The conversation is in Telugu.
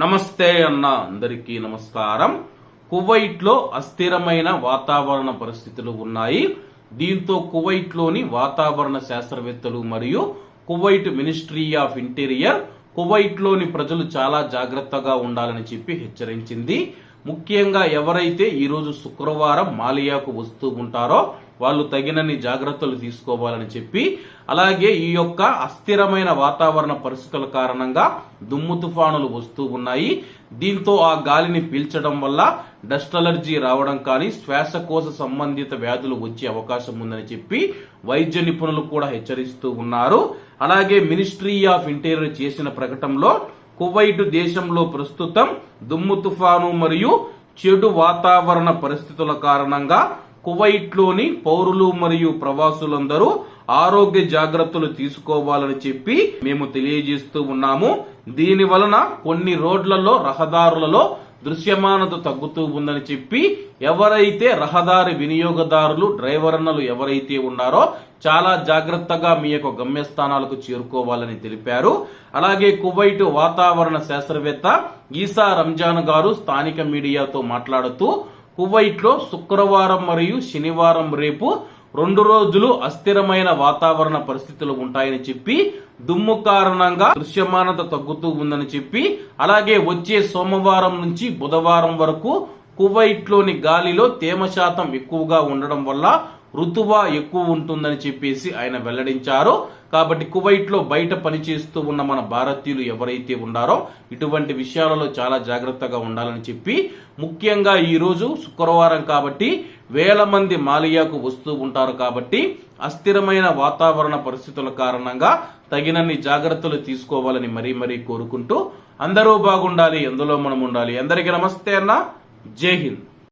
నమస్తే అన్న అందరికీ నమస్కారం. కువైట్లో అస్థిరమైన వాతావరణ పరిస్థితులు ఉన్నాయి. దీంతో కువైట్లోని వాతావరణ శాస్త్రవేత్తలు మరియు కువైట్ మినిస్ట్రీ ఆఫ్ ఇంటీరియర్ కువైట్లోని ప్రజలు చాలా జాగ్రత్తగా ఉండాలని చెప్పి హెచ్చరించింది. ముఖ్యంగా ఎవరైతే ఈరోజు శుక్రవారం మాలియాకు వస్తూ ఉంటారో వాళ్ళు తగినన్ని జాగ్రత్తలు తీసుకోవాలని చెప్పి అలాగే ఈ యొక్క అస్థిరమైన వాతావరణ పరిస్థితుల కారణంగా దుమ్ము తుఫానులు వస్తూ ఉన్నాయి. దీంతో ఆ గాలిని పీల్చడం వల్ల డస్ట్ అలర్జీ రావడం కానీ శ్వాసకోశ సంబంధిత వ్యాధులు వచ్చే అవకాశం ఉందని చెప్పి వైద్య నిపుణులు కూడా హెచ్చరిస్తూ ఉన్నారు. అలాగే మినిస్ట్రీ ఆఫ్ ఇంటీరియర్ చేసిన ప్రకటనలో కువైట్ దేశంలో ప్రస్తుతం దుమ్ము తుఫాను మరియు చెడు వాతావరణ పరిస్థితుల కారణంగా కువైట్లోని పౌరులు మరియు ప్రవాసులందరూ ఆరోగ్య జాగ్రత్తలు తీసుకోవాలని చెప్పి మేము తెలియజేస్తూ ఉన్నాము. దీని వలన కొన్ని రోడ్లలో రహదారులలో దృశ్యమానత తగ్గుతూ ఉందని చెప్పి ఎవరైతే రహదారి వినియోగదారులు డ్రైవర్నలు ఎవరైతే ఉన్నారో చాలా జాగ్రత్తగా మీ యొక్క గమ్యస్థానాలకు చేరుకోవాలని తెలిపారు. అలాగే కువైట్ వాతావరణ శాస్త్రవేత్త ఈసా రంజాన్ గారు స్థానిక మీడియాతో మాట్లాడుతూ కువైట్లో శుక్రవారం మరియు శనివారం రేపు రెండు రోజులు అస్థిరమైన వాతావరణ పరిస్థితులు ఉంటాయని చెప్పి దుమ్ము కారణంగా దృశ్యమానత తగ్గుతూ ఉందని చెప్పి అలాగే వచ్చే సోమవారం నుంచి బుధవారం వరకు కువైట్లోని గాలిలో తేమ శాతం ఎక్కువగా ఉండడం వల్ల ఋతువ ఎక్కువ ఉంటుందని చెప్పేసి ఆయన వెల్లడించారు. కాబట్టి కువైట్లో బయట పనిచేస్తూ ఉన్న మన భారతీయులు ఎవరైతే ఉన్నారో ఇటువంటి విషయాలలో చాలా జాగ్రత్తగా ఉండాలని చెప్పి ముఖ్యంగా ఈరోజు శుక్రవారం కాబట్టి వేల మంది మాలియాకు వస్తూ ఉంటారు కాబట్టి అస్థిరమైన వాతావరణ పరిస్థితుల కారణంగా తగినన్ని జాగ్రత్తలు తీసుకోవాలని మరీ మరీ కోరుకుంటూ అందరూ బాగుండాలి ఎందులో మనం ఉండాలి. అందరికీ నమస్తే అన్న. జై హింద్.